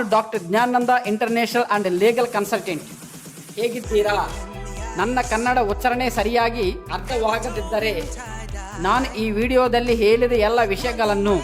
ನಾನು doctor Jnananda international and legal consultant ಹೇಗಿದ್ದೀರಾ? ನನ್ನ ಕನ್ನಡ ಉಚ್ಚಾರಣೆ ಸರಿಯಾಗಿ ಅರ್ಥವಾಗದಿದ್ದರೆ ನಾನು ಈ ವಿಡಿಯೋದಲ್ಲಿ ಹೇಳಿದ ಎಲ್ಲ ವಿಷಯಗಳನ್ನು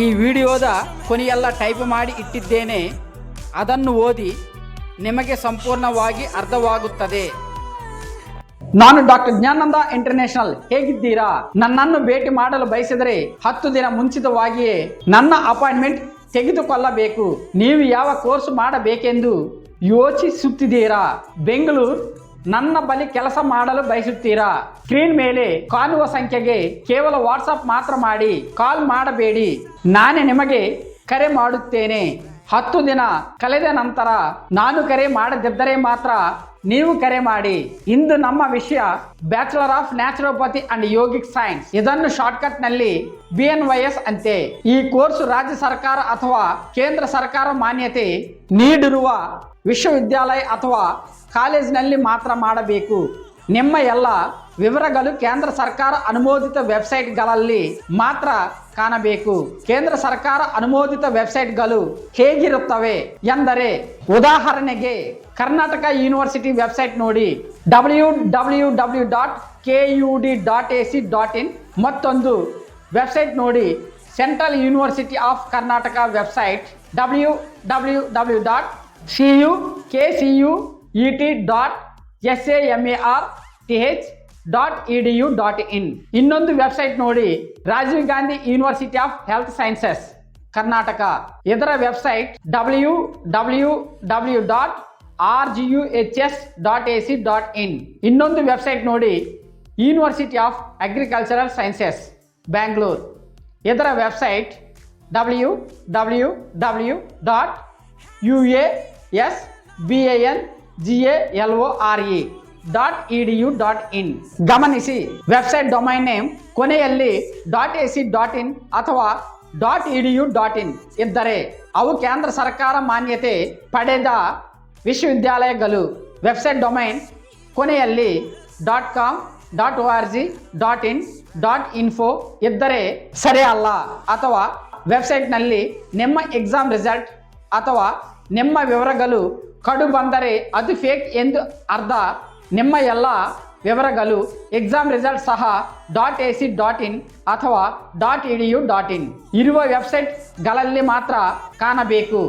ಈ ವಿಡಿಯೋದ ಕೊನೆಯೆಲ್ಲ ಟೈಪ್ ಮಾಡಿ ಇಟ್ಟಿದ್ದೇನೆ. ಅದನ್ನು ಓದಿ ನಿಮಗೆ ಸಂಪೂರ್ಣವಾಗಿ ಅರ್ಥವಾಗುತ್ತದೆ. ನಾನು ಡಾಕ್ಟರ್ ಜ್ಞಾನಂದ ಇಂಟರ್ನ್ಯಾಷನಲ್ ಹೇಗಿದ್ದೀರಾ? ನನ್ನನ್ನು ಭೇಟಿ ಮಾಡಲು ಬಯಸಿದರೆ ಹತ್ತು ದಿನ ಮುಂಚಿತವಾಗಿಯೇ ನನ್ನ ಅಪಾಯಿಂಟ್ಮೆಂಟ್ ತೆಗೆದುಕೊಳ್ಳಬೇಕು. ನೀವು ಯಾವ ಕೋರ್ಸ್ ಮಾಡಬೇಕೆಂದು ಯೋಚಿಸುತ್ತಿದ್ದೀರಾ? ಬೆಂಗಳೂರು, ನನ್ನ ಬಳಿ ಕೆಲಸ ಮಾಡಲು ಬಯಸುತ್ತೀರಾ? ಸ್ಕ್ರೀನ್ ಮೇಲೆ ಕಾಣುವ ಸಂಖ್ಯೆಗೆ ಕೇವಲ ವಾಟ್ಸಪ್ ಮಾತ್ರ ಮಾಡಿ, ಕಾಲ್ ಮಾಡಬೇಡಿ. ನಾನೇ ನಿಮಗೆ ಕರೆ ಮಾಡುತ್ತೇನೆ. ಹತ್ತು ದಿನ ಕಳೆದ ನಂತರ ನಾನು ಕರೆ ಮಾಡದಿದ್ದರೆ ಮಾತ್ರ ನೀವು ಕರೆ ಮಾಡಿ. ಇಂದು ನಮ್ಮ ವಿಷಯ bachelor of naturopathy and yogic science ಇದನ್ನು ಶಾರ್ಟ್ಕಟ್ನಲ್ಲಿ ಬಿ ಎನ್ ವೈ ಎಸ್ ಅಂತೆ. ಈ ಕೋರ್ಸ್ ರಾಜ್ಯ ಸರ್ಕಾರ ಅಥವಾ ಕೇಂದ್ರ ಸರ್ಕಾರ ಮಾನ್ಯತೆ ನೀಡಿರುವ ವಿಶ್ವವಿದ್ಯಾಲಯ ಅಥವಾ ಕಾಲೇಜಿನಲ್ಲಿ ಮಾತ್ರ ಮಾಡಬೇಕು. ನಿಮ್ಮ ಎಲ್ಲ ವಿವರಗಳು ಕೇಂದ್ರ ಸರ್ಕಾರ ಅನುಮೋದಿತ ವೆಬ್ಸೈಟ್ಗಳಲ್ಲಿ ಮಾತ್ರ ಕಾಣಬೇಕು. ಕೇಂದ್ರ ಸರ್ಕಾರ ಅನುಮೋದಿತ ವೆಬ್ಸೈಟ್ಗಳು ಹೇಗಿರುತ್ತವೆ ಎಂದರೆ ಉದಾಹರಣೆಗೆ ಕರ್ನಾಟಕ ಯೂನಿವರ್ಸಿಟಿ ವೆಬ್ಸೈಟ್ ನೋಡಿ. W W W dot K U D dot A C dot in ಮತ್ತೊಂದು ವೆಬ್ಸೈಟ್ ನೋಡಿ. Central university of Karnataka website W W W dot C U K C U E T dot S M A R T H dot E D U dot in ಇನ್ ಇನ್ನೊಂದು website ನೋಡಿ, Rajiv Gandhi university of health sciences Karnataka. ಇದರ website W W W dot R G U H S dot A C dot in ಇನ್ನೊಂದು website ನೋಡಿ university of agricultural sciences Bangalore ಇದರ website W W W dot U A S B A N G A L O R E dot dot in ಗಮನಿಸಿ website domain name ಕೊನೆಯಲ್ಲಿ dot A C dot in ಅಥವಾ dot E D U dot in ಇದ್ದರೆ ಅವು ಕೇಂದ್ರ ಸರ್ಕಾರ ಮಾನ್ಯತೆ ಪಡೆದ ವಿಶ್ವವಿದ್ಯಾಲಯಗಳು. ವೆಬ್ಸೈಟ್ ಡೊಮೈನ್ ಕೊನೆಯಲ್ಲಿ dot com dot O R G dot in dot info ಇದ್ದರೆ ಸರಿ ಅಲ್ಲ ಅಥವಾ ವೆಬ್ಸೈಟ್ನಲ್ಲಿ ನಿಮ್ಮ ಎಕ್ಸಾಮ್ ರಿಸಲ್ಟ್ ಅಥವಾ ನಿಮ್ಮ ವಿವರಗಳು ಕಡು ಬಂದರೆ ಅದು ಫೇಕ್ ಎಂದು ಅರ್ಧ ನಿಮ್ಮ ಎಲ್ಲ ವಿವರಗಳು ಎಕ್ಸಾಮ್ ರಿಸಲ್ಟ್ ಸಹ dot A C dot in ಅಥವಾ dot E D U dot in ಇರುವ ವೆಬ್ಸೈಟ್ಗಳಲ್ಲಿ ಮಾತ್ರ ಕಾಣಬೇಕು.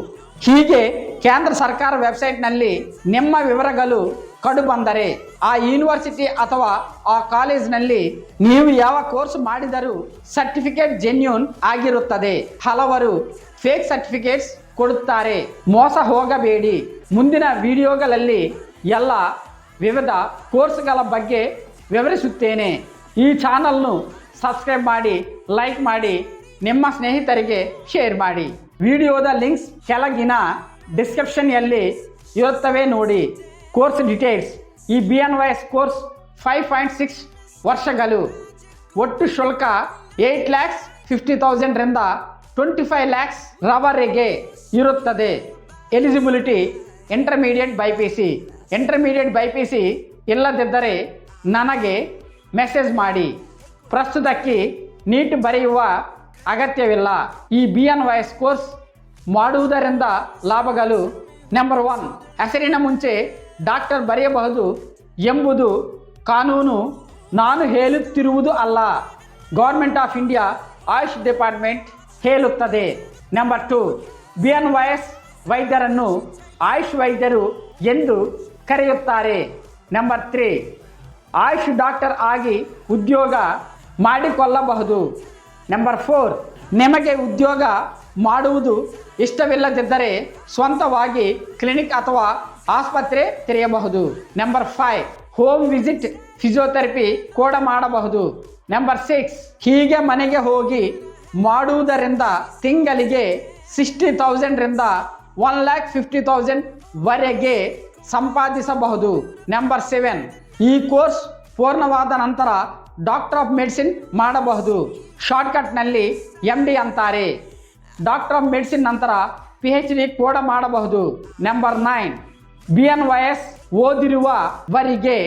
ಹೀಗೆ ಕೇಂದ್ರ ಸರ್ಕಾರ ವೆಬ್ಸೈಟ್ನಲ್ಲಿ ನಿಮ್ಮ ವಿವರಗಳು ಕಡು ಬಂದರೆ ಆ ಯೂನಿವರ್ಸಿಟಿ ಅಥವಾ ಆ ಕಾಲೇಜ್ನಲ್ಲಿ ನೀವು ಯಾವ ಕೋರ್ಸ್ ಮಾಡಿದರೂ ಸರ್ಟಿಫಿಕೇಟ್ ಜೆನ್ಯೂನ್ ಆಗಿರುತ್ತದೆ. ಹಲವರು ಫೇಕ್ ಸರ್ಟಿಫಿಕೇಟ್ಸ್ ಕೊಡುತ್ತಾರೆ. ಮೋಸ ಹೋಗಬೇಡಿ. ಮುಂದಿನ ವಿಡಿಯೋಗಳಲ್ಲಿ ಎಲ್ಲ ವಿವಿಧ ಕೋರ್ಸ್ಗಳ ಬಗ್ಗೆ ವಿವರಿಸುತ್ತೇನೆ. ಈ ಚಾನಲ್ನು ಸಬ್ಸ್ಕ್ರೈಬ್ ಮಾಡಿ, ಲೈಕ್ ಮಾಡಿ, ನಿಮ್ಮ ಸ್ನೇಹಿತರಿಗೆ ಶೇರ್ ಮಾಡಿ. ವಿಡಿಯೋದ ಲಿಂಕ್ಸ್ ಕೆಳಗಿನ ಡಿಸ್ಕ್ರಿಪ್ಷನ್ನಲ್ಲಿ ಇರುತ್ತವೆ ನೋಡಿ. ಕೋರ್ಸ್ ಡಿಟೇಲ್ಸ್, ಈ B N Y S course five point six ವರ್ಷಗಳು. ಒಟ್ಟು ಶುಲ್ಕ ಏಯ್ಟ್ ಲ್ಯಾಕ್ಸ್ ಫಿಫ್ಟಿ ತೌಸಂಡ್ರಿಂದ ಟ್ವೆಂಟಿ ಫೈವ್ ಲ್ಯಾಕ್ಸ್ ರವರೆಗೆ ಇರುತ್ತದೆ. Eligibility intermediate bi P C. Intermediate bi P C ಇಲ್ಲದಿದ್ದರೆ ನನಗೆ ಮೆಸೇಜ್ ಮಾಡಿ. ಪ್ರಸ್ತುತಕ್ಕೆ ನೀಟ್ ಬರೆಯುವ ಅಗತ್ಯವಿಲ್ಲ. ಈ B N Y S course ಮಾಡುವುದರಿಂದ ಲಾಭಗಳು ನಂಬರ್ ಒನ್ ಹೆಸರಿನ ಮುಂಚೆ ಡಾಕ್ಟರ್ ಬರೆಯಬಹುದು ಎಂಬುದು ಕಾನೂನು. ನಾನು ಹೇಳುತ್ತಿರುವುದು ಅಲ್ಲ. Government of India Ayush department ಹೇಳುತ್ತದೆ. Number two B N Y S ವೈದ್ಯರನ್ನು ಆಯುಷ್ ವೈದ್ಯರು ಎಂದು ಕರೆಯುತ್ತಾರೆ. ನಂಬರ್ ತ್ರೀ ಆಯುಷ್ ಡಾಕ್ಟರ್ ಆಗಿ ಉದ್ಯೋಗ ಮಾಡಿಕೊಳ್ಳಬಹುದು. ನಂಬರ್ ಫೋರ್ ನಿಮಗೆ ಉದ್ಯೋಗ ಮಾಡುವುದು ಇಷ್ಟವಿಲ್ಲದಿದ್ದರೆ ಸ್ವಂತವಾಗಿ ಕ್ಲಿನಿಕ್ ಅಥವಾ ಆಸ್ಪತ್ರೆ ತೆರೆಯಬಹುದು. Number five home visit physiotherapy ಕೂಡ ಮಾಡಬಹುದು. ನಂಬರ್ ಸಿಕ್ಸ್ ಹೀಗೆ ಮನೆಗೆ ಹೋಗಿ ಮಾಡುವುದರಿಂದ ತಿಂಗಳಿಗೆ ಸಿಕ್ಸ್ಟಿ ತೌಸಂಡ್ರಿಂದ ಒನ್ ಲ್ಯಾಕ್ ಫಿಫ್ಟಿ ತೌಸಂಡ್ ವರೆಗೆ ಸಂಪಾದಿಸಬಹುದು. ನಂಬರ್ ಸೆವೆನ್ ಈ ಕೋರ್ಸ್ ಪೂರ್ಣವಾದ ನಂತರ ಡಾಕ್ಟರ್ ಆಫ್ ಮೆಡಿಸಿನ್ ಮಾಡಬಹುದು. ಶಾರ್ಟ್ಕಟ್ನಲ್ಲಿ ಎಂ ಡಿ ಅಂತಾರೆ. ಡಾಕ್ಟರ್ ಆಫ್ ಮೆಡಿಸಿನ್ ನಂತರ ಪಿ ಎಚ್ ಡಿ ಕೂಡ ಮಾಡಬಹುದು. Number nine B N Y S ಓದಿರುವವರಿಗೆ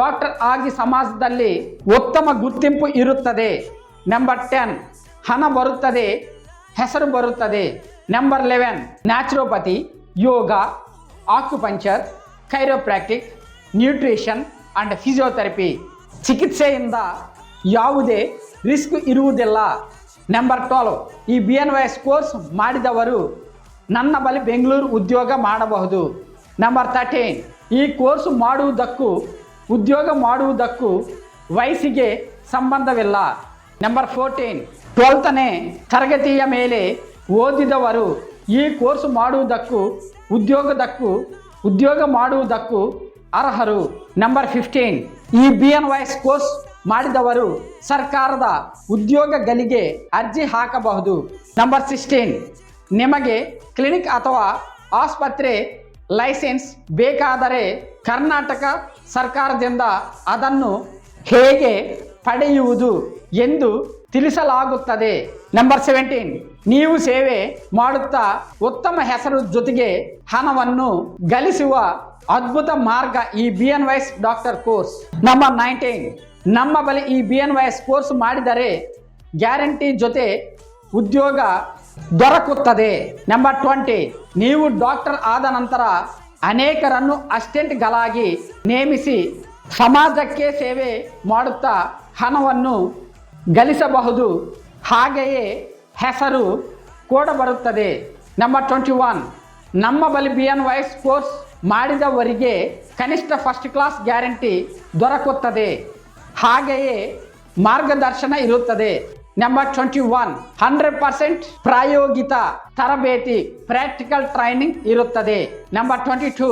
doctor ಆಗಿ ಸಮಾಜದಲ್ಲಿ ಉತ್ತಮ ಗುರ್ತಿಂಪು ಇರುತ್ತದೆ. ನಂಬರ್ ಟೆನ್ ಹಣ ಬರುತ್ತದೆ, ಹೆಸರು ಬರುತ್ತದೆ. Number eleven naturopathy yoga acupuncture chiropractic nutrition and physiotherapy ಚಿಕಿತ್ಸೆಯಿಂದ ಯಾವುದೇ ರಿಸ್ಕ್ ಇರುವುದಿಲ್ಲ. ನಂಬರ್ ಟ್ವೆಲ್ವ್ ಈ B N Y S course ಮಾಡಿದವರು ನನ್ನ ಬಳಿ ಬೆಂಗಳೂರು ಉದ್ಯೋಗ ಮಾಡಬಹುದು. ನಂಬರ್ ತರ್ಟೀನ್ ಈ ಕೋರ್ಸ್ ಮಾಡುವುದಕ್ಕೂ, ಉದ್ಯೋಗ ಮಾಡುವುದಕ್ಕೂ ವಯಸ್ಸಿಗೆ ಸಂಬಂಧವಿಲ್ಲ. ನಂಬರ್ ಫೋರ್ಟೀನ್ ಟ್ವೆಲ್ತನೇ ತರಗತಿಯ ಮೇಲೆ ಓದಿದವರು ಈ ಕೋರ್ಸ್ ಮಾಡುವುದಕ್ಕೂ, ಉದ್ಯೋಗದಕ್ಕೂ, ಉದ್ಯೋಗ ಮಾಡುವುದಕ್ಕೂ ಅರ್ಹರು. ನಂಬರ್ ಫಿಫ್ಟೀನ್ ಈ B N Y S course ಮಾಡಿದವರು ಸರ್ಕಾರದ ಉದ್ಯೋಗಗಳಿಗೆ ಅರ್ಜಿ ಹಾಕಬಹುದು. ನಂಬರ್ ಸಿಕ್ಸ್ಟೀನ್ ನಿಮಗೆ ಕ್ಲಿನಿಕ್ ಅಥವಾ ಆಸ್ಪತ್ರೆ ಲೈಸೆನ್ಸ್ ಬೇಕಾದರೆ ಕರ್ನಾಟಕ ಸರ್ಕಾರದಿಂದ ಅದನ್ನು ಹೇಗೆ ಪಡೆಯುವುದು ಎಂದು ತಿಳಿಸಲಾಗುತ್ತದೆ. ನಂಬರ್ ಸೆವೆಂಟೀನ್ ನೀವು ಸೇವೆ ಮಾಡುತ್ತಾ ಉತ್ತಮ ಹೆಸರು ಜೊತೆಗೆ ಹಣವನ್ನು ಗಳಿಸುವ ಅದ್ಭುತ ಮಾರ್ಗ ಈ B N Y S doctor course number nineteen ನಮ್ಮ ಬಳಿ ಈ B N Y S course ಮಾಡಿದರೆ ಗ್ಯಾರಂಟಿ ಜೊತೆ ಉದ್ಯೋಗ ದೊರಕುತ್ತದೆ. ನಂಬರ್ ಟ್ವೆಂಟಿ ನೀವು ಡಾಕ್ಟರ್ ಆದ ನಂತರ ಅನೇಕರನ್ನು ಅಸ್ಟೆಂಟ್ಗಳಾಗಿ ನೇಮಿಸಿ ಸಮಾಜಕ್ಕೆ ಸೇವೆ ಮಾಡುತ್ತಾ ಹಣವನ್ನು ಗಳಿಸಬಹುದು. ಹಾಗೆಯೇ ಹೆಸರು ಕೂಡ ಬರುತ್ತದೆ. ನಂಬರ್ ಟ್ವೆಂಟಿ ಒನ್ ನಮ್ಮ ಬಳಿ ಬಿ ಎನ್ ವೈಸ್ ಕೋರ್ಸ್ ಮಾಡಿದವರಿಗೆ ಕನಿಷ್ಠ ಫಸ್ಟ್ ಕ್ಲಾಸ್ ಗ್ಯಾರಂಟಿ ದೊರಕುತ್ತದೆ. ಹಾಗೆಯೇ ಮಾರ್ಗದರ್ಶನ ಇರುತ್ತದೆ. Number twenty one hundred percent ಪ್ರಾಯೋಗಿಕ ತರಬೇತಿ ಪ್ರಾಕ್ಟಿಕಲ್ ಟ್ರೈನಿಂಗ್ ಇರುತ್ತದೆ. ನಂಬರ್ ಟ್ವೆಂಟಿ ಟೂ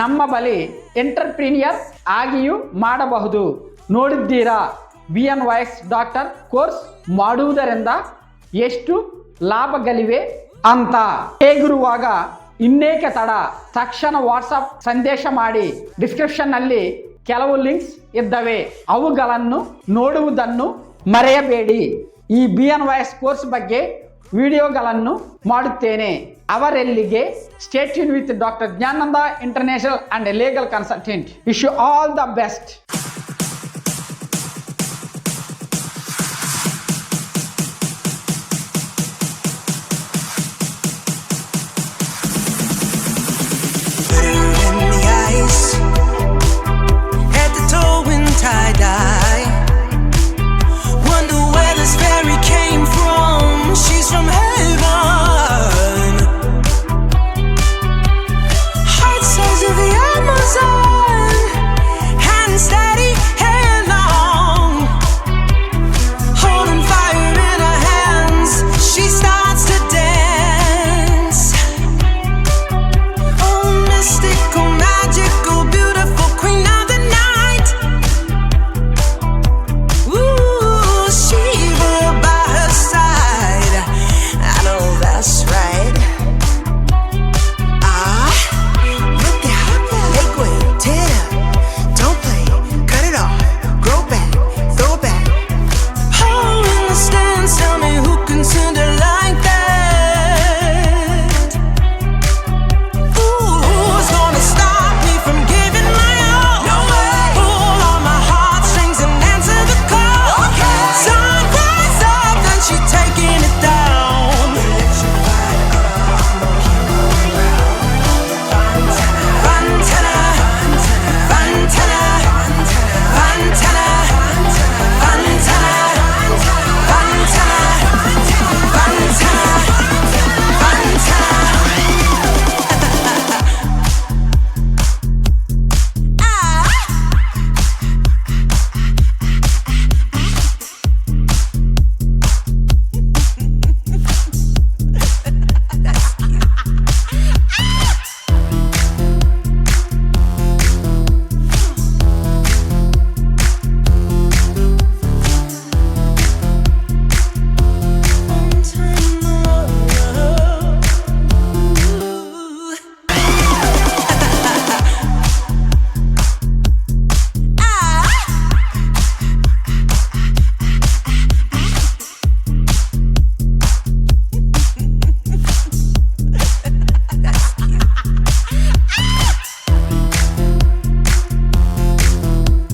ನಮ್ಮ ಬಳಿ ಎಂಟರ್ಪ್ರೀನಿಯರ್ ಆಗಿಯೂ ಮಾಡಬಹುದು. ನೋಡಿದ್ದೀರಾ? B N Y S doctor course ಮಾಡುವುದರಿಂದ ಎಷ್ಟು ಲಾಭಗಳಿವೆ ಅಂತ ಹೇಗಿರುವಾಗ ಇನ್ನೇಕೆ ತಡ? ತಕ್ಷಣ ವಾಟ್ಸಪ್ ಸಂದೇಶ ಮಾಡಿ ಡಿಸ್ಕ್ರಿಪ್ಷನ್ನಲ್ಲಿ ಕೆಲವು ಲಿಂಕ್ಸ್ ಇದ್ದವೆ, ಅವುಗಳನ್ನು ನೋಡುವುದನ್ನು ಮರೆಯಬೇಡಿ. ಈ ಬಿ ಎನ್ ವೈಸ್ ಕೋರ್ಸ್ ಬಗ್ಗೆ ವಿಡಿಯೋಗಳನ್ನು ಮಾಡುತ್ತೇನೆ. ಅವರೆಲ್ಲಿಗೆ? Stay with doctor Jnananda international and legal consultant wish you all the best